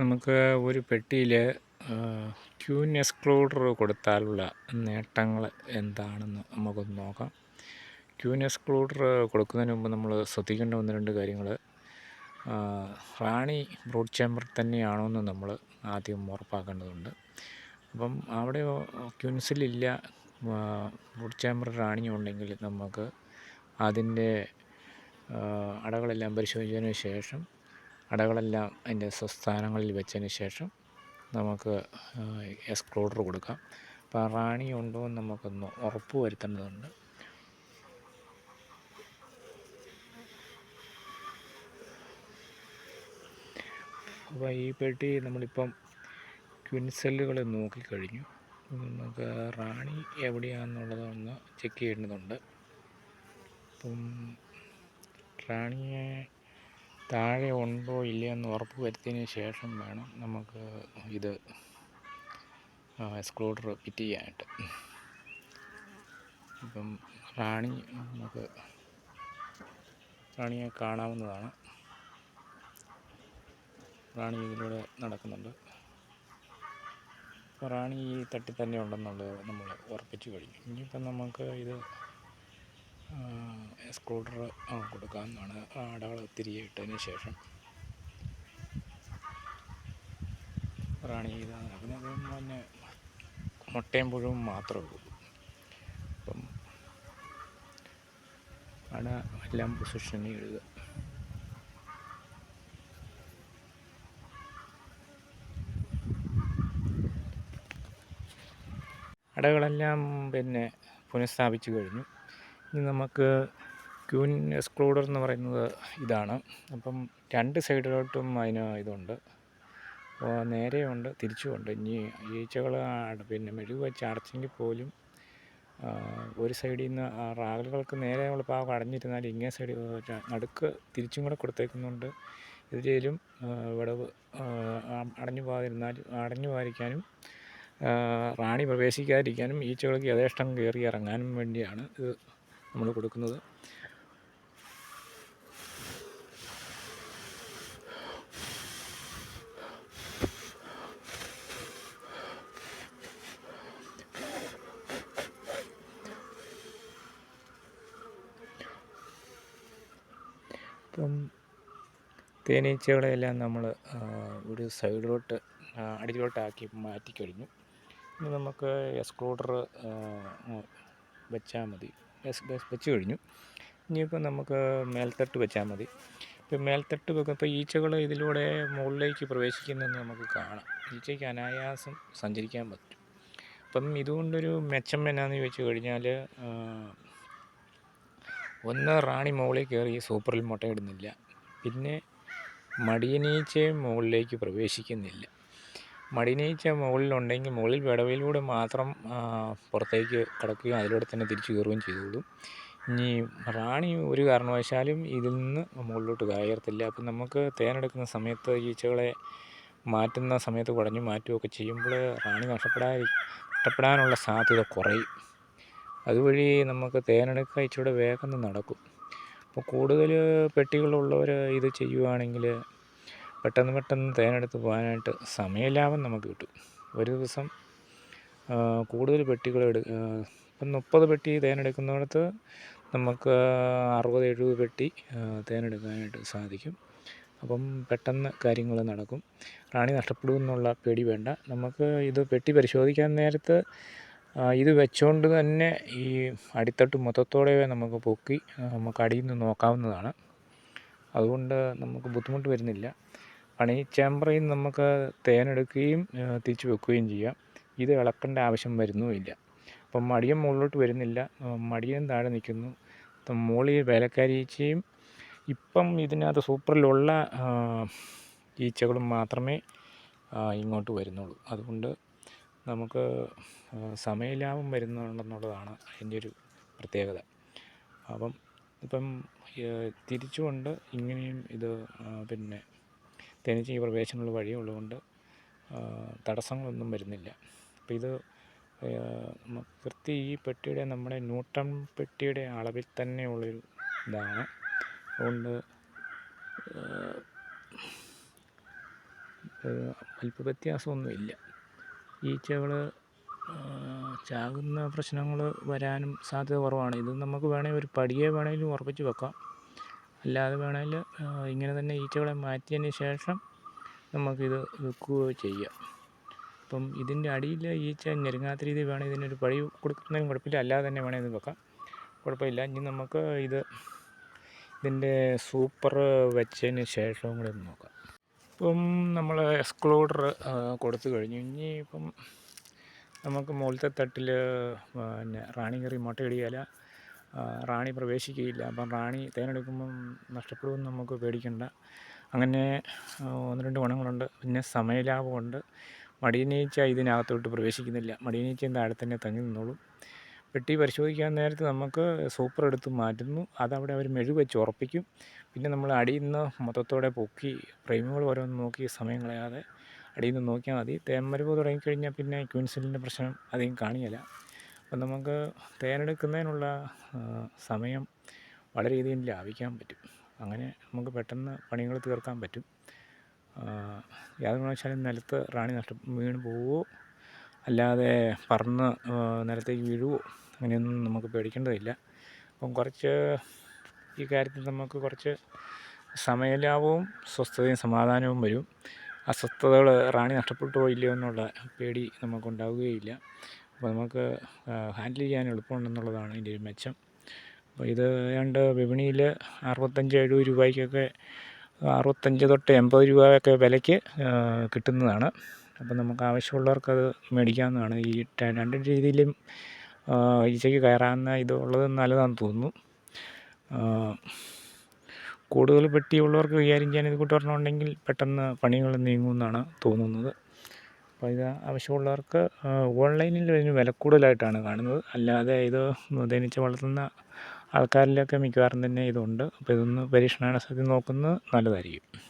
നമുക്ക് ഒരു പെട്ടിയിൽ ക്യൂൻ എക്സ്ക്ലൂഡർ കൊടുത്താലുള്ള നേട്ടങ്ങൾ എന്താണെന്ന് നമുക്കൊന്ന് നോക്കാം. ക്യൂൻ എക്സ്ക്ലൂഡർ കൊടുക്കുന്നതിന് മുമ്പ് നമ്മൾ ശ്രദ്ധിക്കേണ്ട ഒന്ന് രണ്ട് കാര്യങ്ങൾ റാണി ബ്രോഡ് ചേമ്പർ തന്നെയാണോ എന്ന് നമ്മൾ ആദ്യം ഉറപ്പാക്കേണ്ടതുണ്ട്. അപ്പം അവിടെ ക്യൂൻസിലില്ല ബ്രോഡ് ചേമ്പർ ഉണ്ടെങ്കിൽ നമുക്ക് അതിന്റെ അടകളെല്ലാം പരിശോധിച്ചതിന് ശേഷം അടകളെല്ലാം അതിന്റെ സ്വസ്ഥാനങ്ങളിൽ വെച്ചതിന് ശേഷം നമുക്ക് എക്സ്ക്ലൂഡർ കൊടുക്കാം. അപ്പോൾ റാണി ഉണ്ടോ എന്ന് നമുക്കൊന്ന് ഉറപ്പ് വരുത്തേണ്ടതുണ്ട്. അപ്പോൾ ഈ പെട്ടി നമ്മളിപ്പം ക്വിൻസെല്ലുകൾ നോക്കിക്കഴിഞ്ഞു. നമുക്ക് റാണി എവിടെയാണെന്നുള്ളതൊന്ന് ചെക്ക് ചെയ്യേണ്ടതുണ്ട്. അപ്പം റാണിയെ താഴെ ഉണ്ടോ ഇല്ലയോ എന്ന് ഉറപ്പ് വരുത്തിയതിന് ശേഷം വേണം നമുക്ക് ഇത് എക്സ്ക്ലൂഡർ ഫിറ്റ് ചെയ്യാനായിട്ട്. ഇപ്പം റാണി നമുക്ക് റാണിയെ കാണാവുന്നതാണ്. റാണി ഇതിലൂടെ നടക്കുന്നുണ്ട്. റാണി ഈ തട്ടി തന്നെ ഉണ്ടെന്നുള്ളത് നമ്മൾ ഉറപ്പിച്ചു കഴിഞ്ഞു. ഇനിയിപ്പം നമുക്ക് ഇത് സ്ക്രൂഡർ കൊടുക്കാവുന്നതാണ്. അടകൾ ഒത്തിരി ഇട്ടതിന് ശേഷം. റാണി ഇതാണ് നടക്കുന്നത് പിന്നെ മുട്ടയും പുഴുവും മാത്രമേ ഉള്ളൂ. അപ്പം അട എല്ലാം പൊസിഷനിൽ ഇടുക. അടകളെല്ലാം പിന്നെ പുനഃസ്ഥാപിച്ചു കഴിഞ്ഞു. ഇനി നമുക്ക് ക്യൂൻ എക്സ്ക്ലൂഡർ എന്ന് പറയുന്നത് ഇതാണ്. അപ്പം രണ്ട് സൈഡിലോട്ടും അതിന് ഇതുണ്ട്. നേരെയുണ്ട് തിരിച്ചുമുണ്ട്. ഇനി ഈച്ചകൾ പിന്നെ മെഴുക് വെച്ച് അടച്ചെങ്കിൽ പോലും ഒരു സൈഡിൽ നിന്ന് റാഗലുകൾക്ക് നമ്മൾ പാകം അടഞ്ഞിരുന്നാൽ ഇങ്ങേ സൈഡ് നടുക്ക് തിരിച്ചും കൂടെ കൊടുത്തേക്കുന്നുണ്ട്. ഇതിലും വിടവ് അടഞ്ഞു പോകാതിരുന്നാൽ അടഞ്ഞു പോകാതിരിക്കാനും റാണി പ്രവേശിക്കാതിരിക്കാനും ഈച്ചകൾക്ക് യഥേഷ്ടം കയറി ഇറങ്ങാനും വേണ്ടിയാണ് ഇത് നമ്മൾ കൊടുക്കുന്നത്. ഇപ്പം തേനീച്ചകളെല്ലാം നമ്മൾ ഒരു സൈഡിലോട്ട് അടിയിലോട്ടാക്കി മാറ്റിക്കഴിഞ്ഞു. ഇനി നമുക്ക് എക്സ്ക്ലൂഡർ വെച്ചാൽ മതി. വെച്ച് കഴിഞ്ഞു. ഇനിയിപ്പോൾ നമുക്ക് മേൽത്തട്ട് വെച്ചാൽ മതി. ഇപ്പം മേൽത്തട്ട് വെക്കുമ്പോൾ ഈച്ചകൾ ഇതിലൂടെ മുകളിലേക്ക് പ്രവേശിക്കുന്നതെന്ന് നമുക്ക് കാണാം. ഈച്ചയ്ക്ക് അനായാസം സഞ്ചരിക്കാൻ പറ്റും. അപ്പം ഇതുകൊണ്ടൊരു മെച്ചം എന്നാന്ന് ചോദിച്ചു കഴിഞ്ഞാൽ ഒന്ന് റാണി മുകളിൽ കയറി സൂപ്പറിൽ മുട്ടയിടുന്നില്ല. പിന്നെ മടിയനീച്ചയും മുകളിലേക്ക് പ്രവേശിക്കുന്നില്ല. മടിനീച്ച മുകളിലുണ്ടെങ്കിൽ മുകളിൽ വിടവിലൂടെ മാത്രം പുറത്തേക്ക് കിടക്കുകയും അതിലൂടെ തന്നെ തിരിച്ചു കയറുകയും ചെയ്തോളും. ഇനി റാണി ഒരു കാരണവശാലും ഇതിൽ നിന്ന് മുകളിലോട്ട് കയറത്തില്ല. അപ്പം നമുക്ക് തേനെടുക്കുന്ന സമയത്ത് ഈച്ചകളെ മാറ്റുന്ന സമയത്ത് കുടഞ്ഞു മാറ്റുകയൊക്കെ ചെയ്യുമ്പോൾ റാണി നഷ്ടപ്പെടാതി നഷ്ടപ്പെടാനുള്ള സാധ്യത കുറയും. അതുവഴി നമുക്ക് തേനെടുക്കുക ഇച്ചിരി വേഗം നടക്കും. അപ്പോൾ കൂടുതൽ പെട്ടികളുള്ളവർ ഇത് ചെയ്യുവാണെങ്കിൽ പെട്ടെന്ന് പെട്ടെന്ന് തേനെടുത്ത് പോകാനായിട്ട് സമയലാഭം നമുക്ക് കിട്ടും. ഒരു ദിവസം കൂടുതൽ പെട്ടികൾ എടു ഇപ്പം മുപ്പത് പെട്ടി തേനെടുക്കുന്നിടത്ത് നമുക്ക് അറുപത് എഴുപത് പെട്ടി തേനെടുക്കാനായിട്ട് സാധിക്കും. അപ്പം പെട്ടെന്ന് കാര്യങ്ങൾ നടക്കും. റാണി നഷ്ടപ്പെടുമെന്നുള്ള പേടി വേണ്ട. നമുക്ക് ഇത് പെട്ടി പരിശോധിക്കാൻ നേരത്ത് ഇത് വെച്ചുകൊണ്ട് തന്നെ ഈ അടിത്തട്ട് മൊത്തത്തോടെ നമുക്ക് പൊക്കി നമുക്ക് അടിയിൽ നിന്ന് നോക്കാവുന്നതാണ്. അതുകൊണ്ട് നമുക്ക് ബുദ്ധിമുട്ട് വരുന്നില്ല. പണി ചേമ്പറിൽ നിന്ന് നമുക്ക് തേനെടുക്കുകയും തിരിച്ച് വെക്കുകയും ചെയ്യാം. ഇത് ഇളക്കേണ്ട ആവശ്യം വരുന്നുമില്ല അപ്പം മടിയൻ മുകളിലോട്ട് വരുന്നില്ല. മടിയൻ താഴെ നിൽക്കുന്നു. മുകളിൽ വേലക്കാരീച്ചയും ഇപ്പം ഇതിനകത്ത് സൂപ്പറിലുള്ള ഈച്ചകളും മാത്രമേ ഇങ്ങോട്ട് വരുന്നുള്ളൂ. അതുകൊണ്ട് നമുക്ക് സമയലാഭം വരുന്നുണ്ടെന്നുള്ളതാണ് അതിന്റെ ഒരു പ്രത്യേകത. അപ്പം ഇപ്പം തിരിച്ചുകൊണ്ട് ഇങ്ങനെയും ഇത് പിന്നെ തേനീച്ച ഈ പ്രവേശനമുള്ള വഴിയുള്ളതുകൊണ്ട് തടസ്സങ്ങളൊന്നും വരുന്നില്ല. അപ്പോൾ ഇത് കൃത്യ ഈ പെട്ടിയുടെ നമ്മുടെ ന്യൂട്ടൺ പെട്ടിയുടെ അളവിൽ തന്നെയുള്ളൊരു ഇതാണ്. അതുകൊണ്ട് അല്പ വ്യത്യാസമൊന്നുമില്ല ഈച്ചകൾ ചാകുന്ന പ്രശ്നങ്ങൾ വരാനും സാധ്യത കുറവാണ്. ഇത് നമുക്ക് വേണമെങ്കിൽ ഒരു പടിയെ വേണമെങ്കിലും ഉറപ്പിച്ച് വെക്കാം. അല്ലാതെ വേണമെങ്കിൽ ഇങ്ങനെ തന്നെ ഈച്ചകളെ മാറ്റിയതിന് ശേഷം നമുക്കിത് വെക്കുകയോ ചെയ്യാം. അപ്പം ഇതിന്റെ അടിയിൽ ഈച്ച ഞെരുങ്ങാത്ത രീതിയിൽ വേണം ഇതിനൊരു പഴി കൊടുക്കുന്നതിനും കുഴപ്പമില്ല. അല്ലാതെ തന്നെ വേണമെങ്കിൽ ഇത് വെക്കാം. കുഴപ്പമില്ല. ഇനി നമുക്ക് ഇത് ഇതിന്റെ സൂപ്പർ വെച്ചതിന് ശേഷവും കൂടെ ഒന്ന് നോക്കാം. ഇപ്പം നമ്മൾ എക്സ്ക്ലൂഡർ കൊടുത്തു കഴിഞ്ഞു. ഇനി ഇപ്പം നമുക്ക് മുകളിലത്തെ തട്ടിൽ പിന്നെ റാണി കറി മുട്ടയിടുകയില്ല റാണി പ്രവേശിക്കുകയില്ല. അപ്പം റാണി തേനെടുക്കുമ്പം നഷ്ടപ്പെടുമെന്ന് നമുക്ക് പേടിക്കണ്ട. അങ്ങനെ ഒന്ന് രണ്ട് ഗുണങ്ങളുണ്ട്. പിന്നെ സമയലാഭമുണ്ട്. മടിയനീച്ച ഇതിനകത്തോട്ട് പ്രവേശിക്കുന്നില്ല. മടിയനീച്ച താഴെ തന്നെ തങ്ങി നിന്നോളും. പെട്ടി പരിശോധിക്കാൻ നേരത്ത് നമുക്ക് സൂപ്പർ എടുത്ത് മാറ്റുന്നു. അതവിടെ അവർ മെഴു വെച്ച് ഉറപ്പിക്കും. പിന്നെ നമ്മൾ അടിയിൽ നിന്ന് മൊത്തത്തോടെ പൊക്കി ഫ്രെയിമുകൾ ഓരോന്ന് നോക്കി സമയം കളയാതെ അടിയിൽ നിന്ന് നോക്കിയാൽ മതി. തേന്മരുവ് തുടങ്ങിക്കഴിഞ്ഞാൽ പിന്നെ ക്യൂൻസിലിന്റെ പ്രശ്നം അധികം കാണില്ല. അപ്പം നമുക്ക് തേനെടുക്കുന്നതിനുള്ള സമയം വളരെ രീതിയിൽ ലാഭിക്കാൻ പറ്റും. അങ്ങനെ നമുക്ക് പെട്ടെന്ന് പണികൾ തീർക്കാൻ പറ്റും. യാതൊരു കാരണവശാലും നിലത്ത് റാണി നഷ്ട വീണ് പോവുമോ അല്ലാതെ പറന്ന് നിലത്തേക്ക് വീഴുവോ അങ്ങനെയൊന്നും നമുക്ക് പേടിക്കേണ്ടതില്ല. അപ്പം കുറച്ച് ഈ കാര്യത്തിൽ നമുക്ക് കുറച്ച് സമയലാഭവും സ്വസ്ഥതയും സമാധാനവും വരും. അസ്വസ്ഥതകൾ റാണി നഷ്ടപ്പെട്ടു പോയില്ലയോ എന്നുള്ള പേടി നമുക്കുണ്ടാവുകയില്ല അപ്പോൾ നമുക്ക് ഹാൻഡിൽ ചെയ്യാൻ എളുപ്പമുണ്ടെന്നുള്ളതാണ് ഇതിന്റെ ഒരു മെച്ചം. അപ്പോൾ ഇത് ഏതാണ്ട് വിപണിയിൽ അറുപത്തഞ്ച് എഴുപത് രൂപയ്ക്കൊക്കെ അറുപത്തഞ്ച് തൊട്ട് എൺപത് രൂപയൊക്കെ വിലയ്ക്ക് കിട്ടുന്നതാണ്. അപ്പം നമുക്ക് ആവശ്യമുള്ളവർക്കത് മേടിക്കാവുന്നതാണ്. ഈ രണ്ട് രീതിയിലും ഈച്ചയ്ക്ക് കയറാവുന്ന ഇത് നല്ലതാണെന്ന് തോന്നുന്നു. കൂടുതൽ പെട്ടിയുള്ളവർക്ക് കൈകാര്യം ചെയ്യാൻ ഇത് കൂട്ടി ഉണ്ടെങ്കിൽ പെട്ടെന്ന് പണികൾ നീങ്ങുമെന്നാണ് തോന്നുന്നത്. അപ്പോൾ ഇത് ആവശ്യമുള്ളവർക്ക് ഓൺലൈനിൽ ഇതിന് വില കൂടുതലായിട്ടാണ് കാണുന്നത്. അല്ലാതെ ഇത് തേനീച്ച വളർത്തുന്ന ആൾക്കാരിലൊക്കെ മിക്കവാറും തന്നെ ഇതുണ്ട്. അപ്പോൾ ഇതൊന്ന് പരീക്ഷണാടിസ്ഥാനത്തിൽ നോക്കുന്നത് നല്ലതായിരിക്കും.